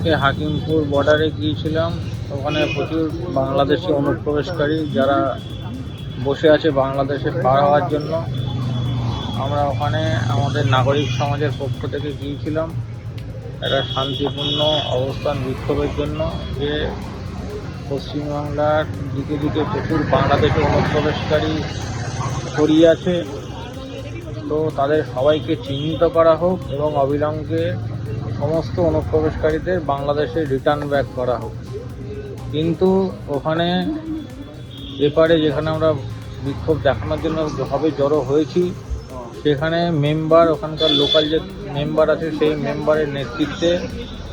আজকে হাকিমপুর বর্ডারে গিয়েছিলাম। ওখানে প্রচুর বাংলাদেশি অনুপ্রবেশকারী যারা বসে আছে বাংলাদেশে পার হওয়ার জন্য। আমরা ওখানে আমাদের নাগরিক সমাজের পক্ষ থেকে গিয়েছিলাম। একটা শান্তিপূর্ণ অবস্থান বিক্ষোভের জন্য যে পশ্চিমবাংলার দিকে দিকে প্রচুর বাংলাদেশি অনুপ্রবেশকারী ছড়িয়ে আছে। তো তাদের সবাইকে চিহ্নিত করা হোক এবং অবিলম্বে সমস্ত অনুপ্রবেশকারীদের বাংলাদেশে রিটার্ন ব্যাক করা হোক। কিন্তু ওখানে এপারে যেখানে আমরা বিক্ষোভ দেখানোর জন্য হবে, জড়ো হয়েছি, সেখানে মেম্বার ওখানকার লোকাল যে মেম্বার আছে, সেই মেম্বারের নেতৃত্বে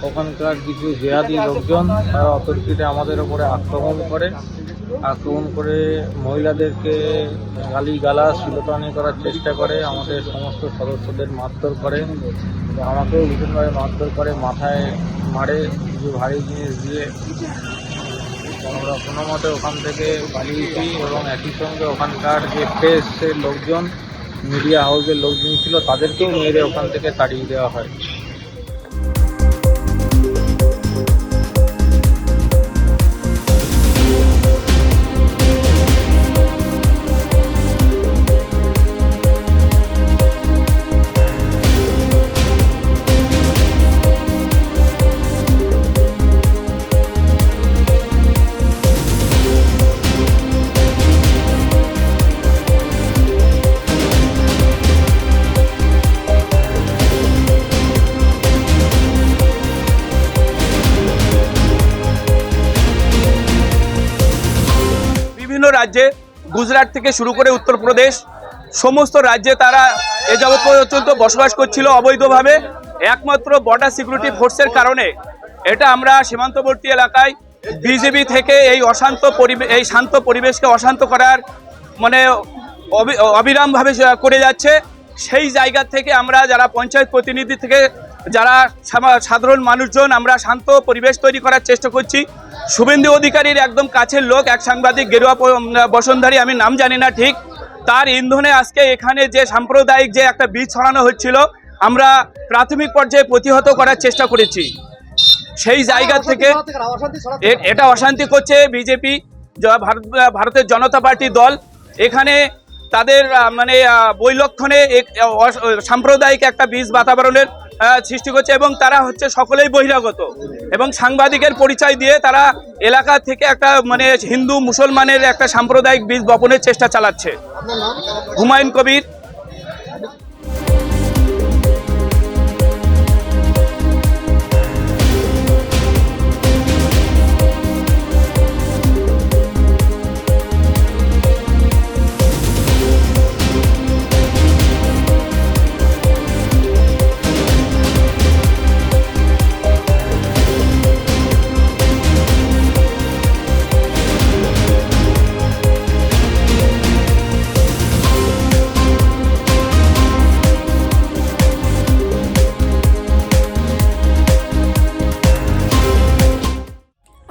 ওখানকার কিছু জেহাদি লোকজন, তারা অতর্কিতে আমাদের ওপরে আক্রমণ করে। আক্রমণ করে মহিলাদেরকে গালি গালা শিলতানি করার চেষ্টা করে, আমাদের সমস্ত সদস্যদের মারধর করে। আমাকেও ভীষণভাবে মারধর করে, মাথায় মারে, কিছু ভারী জিনিস দিয়ে। আমরা কোনো মতে ওখান থেকে পালিয়েছি এবং একই সঙ্গে ওখানকার যে প্রেসের লোকজন মিডিয়া হাউসের লোকজন ছিল তাদেরকেও মেরে ওখান থেকে তাড়িয়ে দেওয়া হয়। রাজ্যে গুজরাট থেকে শুরু করে উত্তরপ্রদেশ, সমস্ত রাজ্যে তারা এ যাবৎ পর্যন্ত বসবাস করছিল অবৈধভাবে, একমাত্র বর্ডার সিকিউরিটি ফোর্সের কারণে। এটা আমরা সীমান্তবর্তী এলাকায় বিজেপি থেকে এই অশান্ত পরিবেশ এই শান্ত পরিবেশকে অশান্ত করার মানে অবি- অবিরামভাবে করে যাচ্ছে। সেই জায়গা থেকে আমরা যারা পঞ্চায়েত প্রতিনিধি থেকে যারা সাধারণ মানুষজন, আমরা শান্ত পরিবেশ তৈরি করার চেষ্টা করছি। শুভেন্দু অধিকারীর একদম কাছের লোক এক সাংবাদিক গেরুয়া বসনধারী আমি নাম জানি না ঠিক। তার ইন্ধনে আজকে এখানে যে সাম্প্রদায়িক যে একটা বীজ ছড়ানো হচ্ছিল আমরা প্রাথমিক পর্যায়ে প্রতিহত করার চেষ্টা করেছি। সেই জায়গা থেকে এ- এটা অশান্তি করছে বিজেপি ভারতের জনতা পার্টি দল। এখানে তাদের মানে বৈলক্ষণে সাম্প্রদায়িক একটা বীজ বাতাবরণের সৃষ্টি করছে এবং তারা হচ্ছে সকলেই বহিরাগত। এবং সাংবাদিকের পরিচয় দিয়ে তারা এলাকা থেকে একটা মানে হিন্দু মুসলমানের একটা সাম্প্রদায়িক বীজ বপনের চেষ্টা চালাচ্ছে। হুমায়ুন কবির